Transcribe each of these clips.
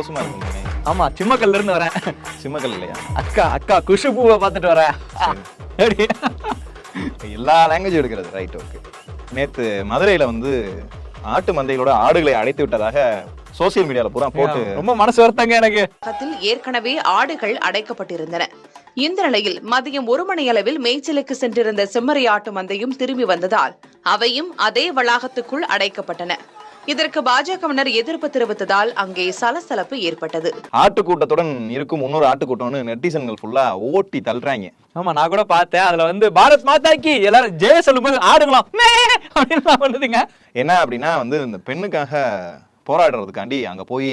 சந்தோஷமா இருக்குங்க ஆமா சிம்மக்கல்ல இருந்து வரேன். சிம்மக்கல் இல்லையா? அக்கா அக்கா குஷுபூவை பார்த்துட்டு வரேன்? எல்லா லாங்குவேஜ் எடுக்கிறது. ரைட் ஓகே நேத்து மதுரையில வந்து ஆட்டு மந்தைகளோட ஆடுகளை அடைத்து விட்டதாக சோசியல் மீடியால பூரா போட்டு ரொம்ப மனசு வருத்தங்க எனக்கு. ஏற்கனவே ஆடுகள் அடைக்கப்பட்டிருந்தன. இந்த நிலையில் மதியம் ஒரு மணி அளவில் மேய்ச்சலுக்கு சென்றிருந்த செம்மறியாட்டு மந்தையும் திரும்பி வந்ததால் அவையும் அதே வளாகத்துக்குள் அடைக்கப்பட்டன. இதற்கு பாஜகவினர் எதிர்ப்பு தெரிவித்ததால் அங்கே சலசலப்பு ஏற்பட்டது. ஆட்டு கூட்டத்துடன் இருக்கும் இன்னொரு ஆட்டு கூட்டம்னு நெட்டிசன்கள் ஃபுல்லா ஓட்டி தள்ளுறாங்க. ஆமா நான் கூட பார்த்தேன். அதுல வந்து பாரத் மாதாக்கி எல்லாரும் ஜெய சொல்லும்போது ஆடுங்களாம் அப்படின்னு பண்ணுதுங்க. என்ன அப்படின்னா வந்து இந்த பெண்ணுக்காக போராடுறதுக்காண்டி அங்க போய்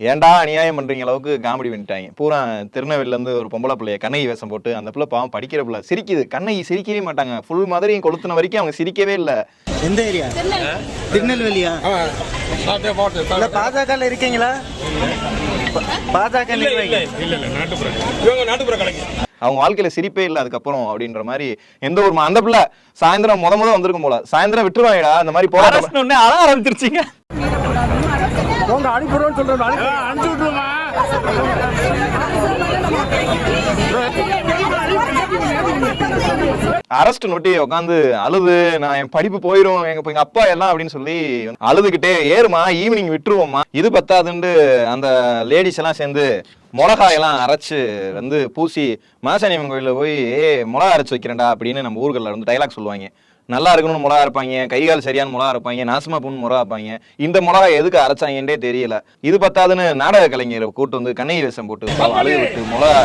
ஏன்டா அநியாயம் பண்றீங்க அளவுக்கு காமெடி பண்ணிட்டாங்க. பூரா திருநெல்வேலில இருந்து ஒரு பொம்பளை பிள்ளைய கண்ணகி வேஷம் போட்டு அந்த பிள்ளை பாவம் படிக்கிற பிள்ளை. சிரிக்குது. கண்ணகி சிரிக்கவே மாட்டாங்க. ஃபுல் மதுரையும் கொளுத்துன வரைக்கும் அவங்க சிரிக்கவே இல்லை. எந்த ஏரியா? திருநெல்வேலியா? இல்ல பாஜக இருக்கீங்களா? பாஜக அவங்க வாழ்க்கையில சிரிப்பே இல்லை அதுக்கப்புறம் அப்படின்ற மாதிரி எந்த ஒரு அந்த பிள்ளை சாயந்தரம் முத முத வந்திருக்கும் போல. சாயந்தரம் விட்டுருவாங்கடா அந்த மாதிரி போராட்டம். அரசு ஒண்ணு அழ ஆரம்பிச்சிருச்சிங்க அரஸ்ட் நொட்டி உட்காந்து அழுது நான் என் படிப்பு போயிரும் எங்க எங்க அப்பா எல்லாம் அப்படின்னு சொல்லி அழுதுகிட்டே ஏறுமா ஈவினிங் விட்டுருவோம்மா. இது பத்தாதுண்டு அந்த லேடிஸ் எல்லாம் சேர்ந்து மிளகாயெல்லாம் அரைச்சு வந்து பூசி மாசாணியம்மன் கோயிலில் போய் ஏ மிளகா அரைச்சு வைக்கிறேன்டா அப்படின்னு நம்ம ஊர்களில் வந்து டைலாக் சொல்லுவாங்க. நல்லா இருக்கணும்னு மிளகா இருப்பாங்க கை கால் சரியான மிளகா இருப்பாங்க நாசமா போகணும் மிளகா இருப்பாங்க. இந்த மிளகா எதுக்கு அரைச்சாங்கன்றே தெரியல. இது பத்தாதுன்னு நாடக கலைஞரை கூட்டு வந்து கண்ணகி வேஷம் போட்டு பாவம் அழுது விட்டு மிளகா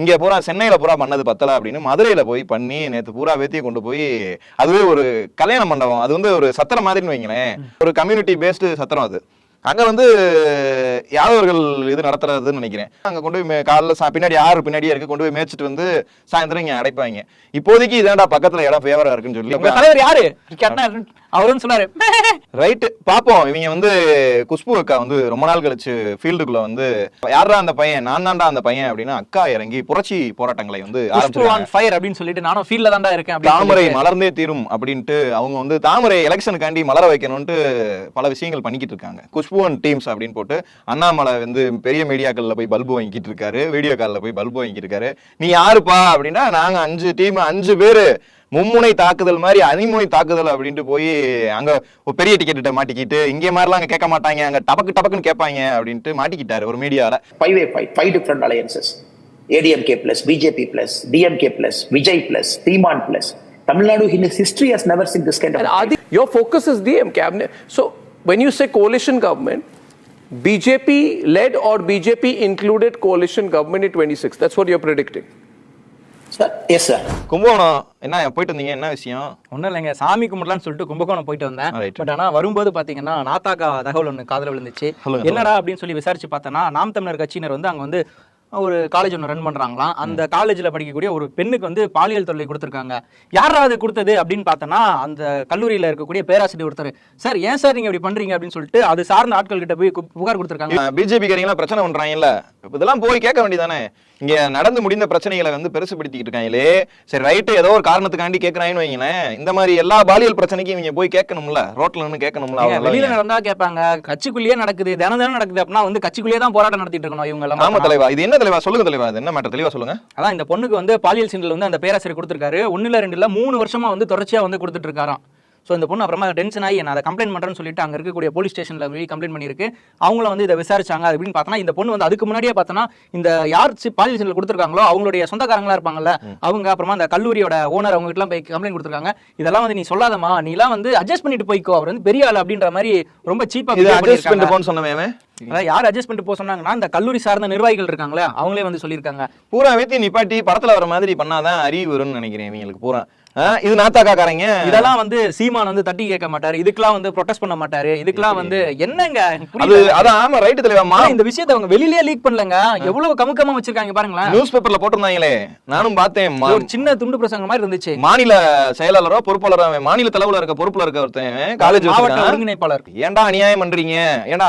இங்க பூரா சென்னையில பூரா பண்ணது பத்தல அப்படின்னு மதுரையில போய் பண்ணி நேத்து பூரா வேத்திய கொண்டு போய் அதுவே ஒரு கல்யாண மண்டபம். அது வந்து ஒரு சத்திரம் மாதிரின்னு வைங்களேன். ஒரு கம்யூனிட்டி பேஸ்டு சத்திரம் அது. அங்க வந்து யாதவர்கள் இது நடத்துறதுன்னு நினைக்கிறேன். அங்க கொண்டு போய் காலைல சா- பின்னாடி ஆறு பின்னாடியே இருக்கு. கொண்டு போய் மேய்ச்சிட்டு வந்து சாயந்தரம் இங்க அடைப்பாங்க. இப்போதைக்கு இதாண்டா பக்கத்துல இடம் ஃபேவரா இருக்குன்னு சொல்லி. தலைவர் யாரு? அவரும் சொன்னாரு. ரைட்டு பாப்போம். இவங்க வந்து குஷ்பு அக்கா வந்து ரொம்ப நாள் கழிச்சு ஃபீல்டுக்குள்ள வந்து யாரா அந்த பையன்? நான் தான்டா அந்த பையன் அப்படின்னு அக்கா இறங்கி புரட்சி போராட்டங்களை வந்து குஷ்பு ஃபயர் அப்படின்னு சொல்லிட்டு நானும் ஃபீல்ட்ல தான்டா இருக்கேன் தாமரை. மலர்ந்தே தீரும் அப்படின்ட்டு அவங்க வந்து தாமரை எலெக்ஷனுக்காண்டி மலர வைக்கணும்ட்டு பல விஷயங்கள் பண்ணிக்கிட்டு இருக்காங்க. குஷ்புவன் டீம்ஸ் அப்படின்னு போட்டு அண்ணாமலை வந்து பெரிய மீடியாக்கள்ல போய் பல்பு வாங்கிட்டு இருக்காரு வீடியோ கால்ல போய் பல்பு வாங்கிட்டு இருக்காரு நீ யாருப்பா அப்படின்னா நாங்க அஞ்சு டீம் அஞ்சு பேரு மும்முனை தாக்குதல் மாதிரி அணிமுனை தாக்குதல் அப்படின்ட்டு போய் அங்க ஒரு பெரிய டிக்கெட்ட மாட்டிக்கிட்டு இங்கே மாதிரிலாம் அங்க கேட்க மாட்டாங்க அங்க டபக்கு டபக்குன்னு கேட்பாங்க அப்படின்ட்டு மாட்டிக்கிட்டாரு ஒரு மீடியால five way fight, five different alliances. ADMK plus, BJP plus, DMK plus, Vijay plus, Timan plus. Tamil Nadu in its history has never seen this kind of And a are fight. the, your focus is DM cabinet. So when you say coalition government, BJP led or BJP included coalition government in 26. That's what you're predicting. Sir, yes, sir. Kumbakonam என்ன போயிட்டு வந்தீங்க என்ன விஷயம் ஒன்றும் இல்லைங்க சாமி கும்பிடலாம்னு சொல்லிட்டு கும்பகோணம் போயிட்டு வந்தேன். பட் ஆனா வரும்போது பாத்தீங்கன்னா நாத்தாக்கா தகவல் ஒன்று காதுல விழுந்துச்சு என்னடா அப்படின்னு சொல்லி விசாரிச்சு பார்த்தேன்னா நாம் தமிழர் கட்சியினர் வந்து அங்க வந்து ஒரு காலேஜ் ஒன்று ரன் பண்றாங்களாம். அந்த காலேஜ்ல படிக்கக்கூடிய ஒரு பெண்ணுக்கு வந்து பாலியல் தொல்லை கொடுத்துருக்காங்க. யாரா அது கொடுத்தது அப்படின்னு பார்த்தோன்னா அந்த கல்லூரியில இருக்கக்கூடிய பேராசிரியர் ஒருத்தர். சார் ஏன் சார் நீங்க இப்படி பண்றீங்க? அப்படின்னு சொல்லிட்டு அது சார்ந்த ஆட்கள் கிட்ட போய் புகார் கொடுத்துருக்காங்க. பிஜேபி காரங்களாம் பிரச்சனை பண்றாங்கல்ல. இப்ப இதெல்லாம் போய் கேட்க வேண்டியதானே இங்க நடந்து முடிந்த பிரச்சனைகளை வந்து பெருசுபடுத்திக்கிட்டு இருக்காங்களே. சரி ரைட்டு ஏதோ ஒரு காரணத்துக்காண்டி கேட்கறாங்கன்னு வைங்களேன். இந்த மாதிரி எல்லா பாலியல் பிரச்சனைக்கும் இவங்க போய் கேட்கணும்ல. ரோட்ல நின்னு கேட்கணும்ல வெளியில நடந்தா கேட்பாங்க. கட்சிக்குள்ளேயே நடக்குது. தினம் தினம் நடக்குது அப்படின்னா வந்து கட்சிக்குள்ளேயே தான் போராட்டம் நடத்திட்டு இருக்கணும் இவங்க எல்லாம் தலைவா இது என்ன தலைவா சொல்லுங்க தலைவா என்ன மேட்டர் தெளிவா சொல்லுங்க. அதான் இந்த பொண்ணுக்கு வந்து பாலியல் சீண்டல் வந்து அந்த பேராசிரியர் கொடுத்துருக்காரு. ஒன்னுல ரெண்டுல ரெண்டு மூணு வருஷமா வந்து தொடர்ச்சியா வந்து கொடுத்துட்டு இருக்காராம். ஸோ இந்த பொண்ணு அப்புறமா டென்ஷன் ஆகி நான் அதை கம்ப்ளைண்ட் பண்ணுறேன்னு சொல்லிட்டு அங்கே இருக்கக்கூடிய போலீஸ் ஸ்டேஷனில் போய் கம்ப்ளைண்ட் பண்ணியிருக்கு. அவங்கள வந்து இதை விசாரிச்சாங்க. அப்படின்னு பார்த்தோன்னா இந்த பொண்ணு வந்து அதுக்கு முன்னாடியே பார்த்தோன்னா இந்த யார் சீண்டல் கொடுத்துருக்காங்களோ அவங்களுடைய சொந்தக்காரங்களா இருப்பாங்கல்ல அவங்க அப்புறமா அந்த கல்லூரியோட ஓனர் அவங்க கிட்டலாம் போய் கம்ப்ளைண்ட் கொடுத்துருக்காங்க. இதெல்லாம் வந்து நீ சொல்லாதமா நீலாம் வந்து அட்ஜஸ்ட் பண்ணிட்டு போய்க்கோ அவர் வந்து பெரிய ஆள் அப்படின்ற மாதிரி ரொம்ப சீப்பாக அட்ஜஸ்ட் பண்ணிட்டு போன்னு சொன்னவன் அதான் யார் அட்ஜஸ்ட் பண்ணிட்டு போக சொன்னாங்கன்னா இந்த கல்லூரி சார்ந்த நிர்வாகிகள் இருக்காங்களே அவங்களே வந்து சொல்லியிருக்காங்க. பூரா வேத்தி நிப்பாட்டி படத்துல வர மாதிரி பண்ணாதான் அறிவு வரும்னு நினைக்கிறேன் இவங்களுக்கு பூரா. இது நாத்தாக்காக்காரங்க. இதெல்லாம் வந்து சீமான் வந்து தட்டி கேட்க மாட்டாரு. இதுக்கெல்லாம் வந்து ப்ரொடெஸ்ட் பண்ண மாட்டாரு. இதுக்கெல்லாம் வந்து என்னங்க? அது. அதான் ஆமா ரைட்டு தலைவா இந்த விஷயத்தை அவங்க வெளியிலேயே லீக் பண்ணலங்க. எவ்வளவு கமுக்கமா வச்சிருக்காங்க பாருங்களேன். நியூஸ் பேப்பர்ல போட்டிருந்தாங்களே. நானும் பார்த்தேன். ஒரு சின்ன துண்டு பிரசங்க மாதிரி இருந்துச்சு. மாநில செயலாளரோ பொறுப்பாளரோ மாநில தலைவுல இருக்க பொறுப்புல இருக்க ஒருத்தன் காலேஜ் மாவட்ட ஒருங்கிணைப்பாளர். ஏன்டா அநியாயம் பண்றீங்க? ஏன்டா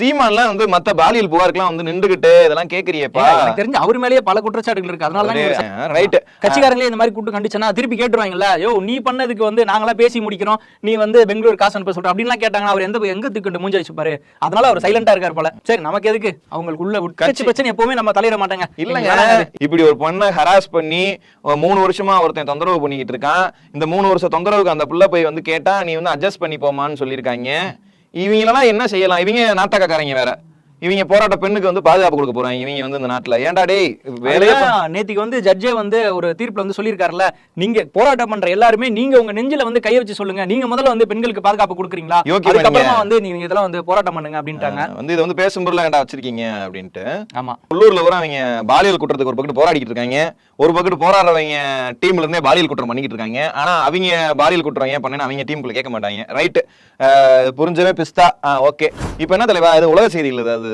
சீமான்லாம் வந்து மத்த பாலியல் புகாருக்குலாம் வந்து நின்றுகிட்டு இதெல்லாம் கேக்குறியப்பா. தெரிஞ்சு அவர் மேலேயே பல குற்றச்சாட்டுகள் இருக்கு. அதனால தான் ரைட்டு கட்சிக்காரங்களே இந்த மாதிரி கூட்டு கண்டிச்சனா திருப்பி கேட்டுருவாங்க. கேட்டுருவாங்கல்ல யோ நீ பண்ணதுக்கு வந்து நாங்களாம் பேசி முடிக்கிறோம். நீ வந்து பெங்களூர் காசு அனுப்ப சொல்ற. அப்படின்லாம் கேட்டாங்கன்னா அவர் எந்த எங்க திக்கிட்டு மூஞ்சி வச்சுப்பாரு அதனால அவர் சைலண்டா இருக்காரு போல. சரி நமக்கு எதுக்கு? அவங்களுக்குள்ள கட்சி பிரச்சனை எப்பவுமே நம்ம தலையிட மாட்டாங்க. இல்லங்க. இப்படி ஒரு பொண்ணை ஹராஸ் பண்ணி மூணு வருஷமா ஒருத்தன் தொந்தரவு பண்ணிக்கிட்டு இருக்கான். இந்த மூணு வருஷம் தொந்தரவுக்கு அந்த புள்ள போய் வந்து கேட்டா நீ வந்து அட்ஜஸ்ட் பண்ணி போமான்னு சொல்லியிருக்காங்க. இவங்களெல்லாம் என்ன செய்யலாம்? இவங்க நாட்டக்காரங்க வேற. இவங்க போராட்ட பெண்ணுக்கு வந்து பாதுகாப்பு கொடுக்க போறாங்க இவங்க வந்து இந்த நாட்டுல. ஏன்டா டேய் வேலையே நேத்திக்கு வந்து ஜட்ஜே வந்து ஒரு தீர்ப்புல வந்து சொல்லியிருக்காருல்ல நீங்க போராட்டம் பண்ற எல்லாருமே நீங்க உங்க நெஞ்சில வந்து கைய வச்சு சொல்லுங்க. நீங்க முதல்ல வந்து பெண்களுக்கு பாதுகாப்பு கொடுக்குறீங்களா? அதுக்கப்புறமா. வந்து நீங்க இதெல்லாம் வந்து போராட்டம் பண்ணுங்க அப்படின்ட்டாங்க. வந்து இதை வந்து பேசும் பொருளா ஏன்டா வச்சிருக்கீங்க அப்படின்ட்டு. ஆமா. உள்ளூர்ல கூட அவங்க பாலியல் குற்றத்துக்கு ஒரு பக்கத்து போராடிக்கிட்டு இருக்காங்க. ஒரு பக்கத்து போராடுறவங்க டீம்ல இருந்தே பாலியல் குற்றம் பண்ணிக்கிட்டு இருக்காங்க. ஆனா அவங்க பாலியல் குற்றம் ஏன் பண்ணேன்னு அவங்க டீமுக்குள்ள கேட்க மாட்டாங்க. ரைட்டு புரிஞ்சவே பிஸ்தா. ஓகே இப்போ என்ன தலைவா இது உலக செய்திகள் ஏதாவது?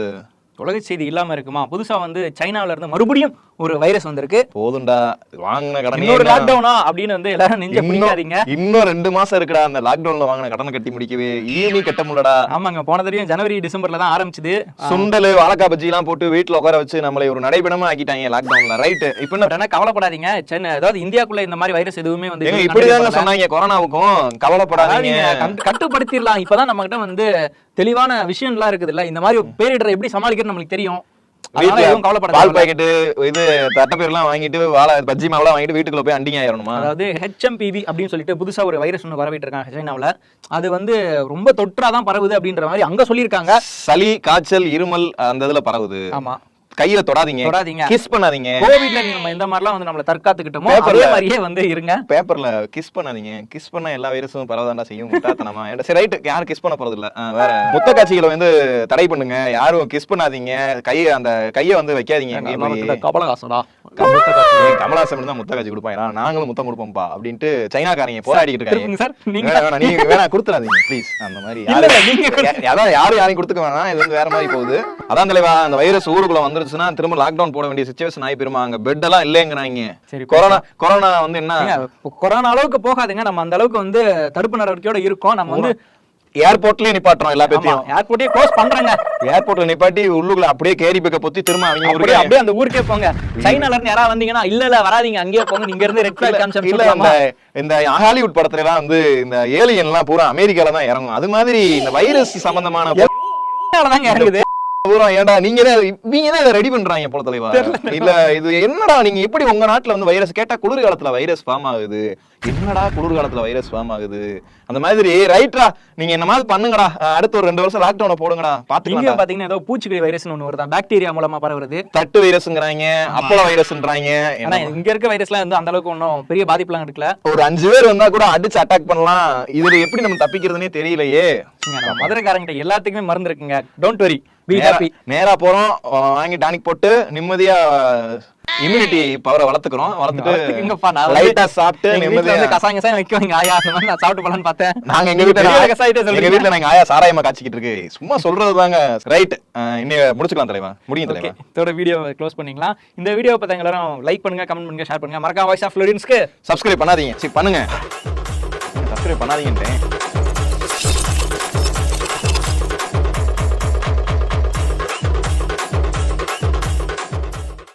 உலக செய்தி இல்லாம இருக்குமா? புதுசா வந்து சைனால இருந்து மறுபடியும் ஒரு வைரஸ் வந்திருக்கு. போதும்டா வாங்கின கடனே என்ன? லாக்டவுனா அப்படின்னு வந்து எல்லாரும் நெஞ்ச பிடிக்காதீங்க. இன்னும் ரெண்டு மாசம் இருக்குடா அந்த லாக்டவுன்ல வாங்கின கடனை கட்டி முடிக்கவே. இஎம்ஐ கட்ட முடியலடா. ஆமாங்க போன தடவையும் ஜனவரி டிசம்பர்ல தான் ஆரம்பிச்சது. சுண்டல் வாழைக்காய் பஜ்ஜி எல்லாம் போட்டு வீட்டுல உட்கார வச்சு நம்மளை ஒரு நடைபெணமா ஆக்கிட்டாங்க லாக்டவுன்ல ரைட்டு இப்போ என்ன? கவலைப்படாதீங்க. சென்னை அதாவது இந்தியாக்குள்ள இந்த மாதிரி வைரஸ் எதுவுமே வந்து இப்படிதாங்க. சொன்னாங்க கொரோனாவுக்கும். கவலைப்படாதீங்க. கட்டுப்படுத்திடலாம். இப்பதான் நம்ம கிட்ட வந்து தெளிவான விஷயம்லாம் இருக்குது இல்ல இந்த மாதிரி பேரிடரை எப்படி சமாளிக்கிறது நம்மளுக்கு தெரியும். பால். பாக்கெட்டு இது தட்டப்பேர்லாம் வாங்கிட்டு வாழை பஜ்ஜி மாவுலாம் வாங்கிட்டு வீட்டுக்குள்ள போய் அண்டிங்க ஆயிரணுமா? அதாவது ஹெச்எம்பிவி அப்படின்னு சொல்லிட்டு புதுசா ஒரு வைரஸ் ஒன்று பரவிட்டு இருக்காங்க சைனாவுல அது வந்து ரொம்ப தொற்றாதான் பரவுது அப்படின்ற மாதிரி அங்க சொல்லியிருக்காங்க. சளி காய்ச்சல் இருமல் அந்த இதுல பரவுது. ஆமா. கையில தொடாதீங்க. தொடாதீங்க. கிஸ் பண்ணாதீங்க. கோவிட்ல நம்ம இந்த மாதிரிலாம் வந்து நம்மள தற்காத்துக்கிட்டோமோ அதே மாதிரியே வந்து இருங்க. பேப்பர்ல கிஸ் பண்ணாதீங்க. கிஸ் பண்ண எல்லா வைரஸும் பரவதாண்டா செய்யும் முட்டாத்தனமா சரி ரைட் யாரும் கிஸ் பண்ண போறது இல்ல வேற. முத்த காட்சிகளை வந்து தடை பண்ணுங்க. யாரும் கிஸ் பண்ணாதீங்க. கைய அந்த கைய வந்து வைக்காதீங்க. ஏய், கமலஹாசன் தான் முத்த காட்சி கொடுப்பாங்க நாங்களும் முத்தம் கொடுப்போம்ப்பா அப்படின்ட்டு சைனாக்காரங்க போராடிக்கிட்டு இருக்காங்க. சார் நீங்க. வேணாம், நீங்க வேணாம் கொடுத்துறாதீங்க ப்ளீஸ் அந்த மாதிரி யாரும் அதான் யாரும் யாரையும் கொடுத்துக்க வேணாம். இது வந்து வேற மாதிரி போகுது. அதான் தலைவா அந்த வைரஸ் ஊருக்குள்ள வந்துருச்சுன்னா திரும்ப லாக்டவுன் போட வேண்டிய சுச்சுவேஷன் ஆகி பெருமா அங்க பெட் எல்லாம் இல்லைங்கிறாங்க. சரி, கொரோனா கொரோனா வந்து என்ன? கொரோனா அளவுக்கு போகாதுங்க. நம்ம அந்த அளவுக்கு வந்து தடுப்பு நடவடிக்கையோட இருக்கோம். நம்ம வந்து ஏர்போர்ட்லயே நிப்பாட்டுறோம் எல்லா பேத்தையும். ஏர்போர்ட்டே க்ளோஸ் பண்றாங்க. ஏர்போர்ட்ல நிப்பாட்டி உள்ளுக்குள்ள அப்படியே கேரி பேக்க பொத்தி திரும்ப அவங்க அப்படியே ஊருக்கே அப்படியே அந்த ஊருக்கே போங்க. சைனால இருந்து யாராவது வந்தீங்கன்னா இல்ல இல்ல வராதீங்க. அங்கேயே போங்க. நீங்க இருந்து ரெட் ஃபிளாக் காமிச்சு இல்ல இந்த இந்த ஹாலிவுட் படத்துல எல்லாம் வந்து இந்த ஏலியன் எல்லாம் பூரா அமெரிக்கால தான் இறங்கும். அது மாதிரி இந்த வைரஸ் சம்பந்தமான தாங்க இறங்குது? பூரா ஏன்டா? நீங்க தான் நீங்க தான் இதை ரெடி பண்றாங்க போல தலைவா. இல்ல இது என்னடா நீங்க எப்படி உங்க நாட்டுல வந்து வைரஸ் கேட்டா குளிர்காலத்துல வைரஸ் ஃபார்ம் ஆகுது. என்னடா குளிர்காலத்துல வைரஸ் ஃபார்ம் ஆகுது? அந்த மாதிரி ரைட்ரா நீங்க என்ன மாதிரி பண்ணுங்கடா. அடுத்த ஒரு ரெண்டு வருஷம் லாக்டவுனை போடுங்கடா. பாத்துக்கலாம் பாத்தீங்கன்னா ஏதோ பூச்சிக்கொடி வைரஸ்னு ஒண்ணு வருதா? பாக்டீரியா மூலமா பரவுறது. தட்டு வைரஸ்ங்கிறாங்க அப்பள வைரஸ்ன்றாங்க ஆனா இங்க இருக்க வைரஸ்லாம் வந்து அந்த அளவுக்கு ஒன்றும் பெரிய பாதிப்புலாம் எடுக்கல. ஒரு அஞ்சு பேர் வந்தா கூட அடிச்சு அட்டாக் பண்ணலாம். இதுல எப்படி நம்ம தப்பிக்கிறதுனே தெரியலையே. மதுரைக்காரங்கிட்ட எல்லாத்துக்குமே மருந்து இருக்குங்க. டோன்ட் வரி நேரா- போறோம். வாங்கி டானிக் போட்டு நிம்மதியா இம்யூனிட்டி பவரை வளர்த்துக்கிறோம். வளர்த்துட்டு லைட்டா சாப்பிட்டு நிம்மதியா வந்து கசாயம் கசாயம் வைக்குவாங்க ஆயா அந்த மாதிரி நான் சாப்பிட்டு போலான்னு பார்த்தேன். நாங்க எங்க வீட்டுல எங்க சொல்றீங்க. வீட்டுல நாங்க ஆயா சாராயமா காய்ச்சிக்கிட்டு இருக்கு. சும்மா சொல்றது தாங்க. ரைட் இன்னைய முடிச்சுக்கலாம் தலைவா. முடியும் தலைவா. இதோட வீடியோ க்ளோஸ் பண்ணிக்கலாம். இந்த வீடியோ பார்த்தா எல்லாரும் லைக் பண்ணுங்க கமெண்ட் பண்ணுங்க ஷேர் பண்ணுங்க. மறக்காம வாய்ஸ் ஆஃப் ஃப்ளோரின்ஸ்க்கு சப்ஸ்கிரைப் பண்ணாதீங்க. சரி பண்ணுங்க. சப்ஸ்கிரைப் பண்ணாதீங்கன்றேன்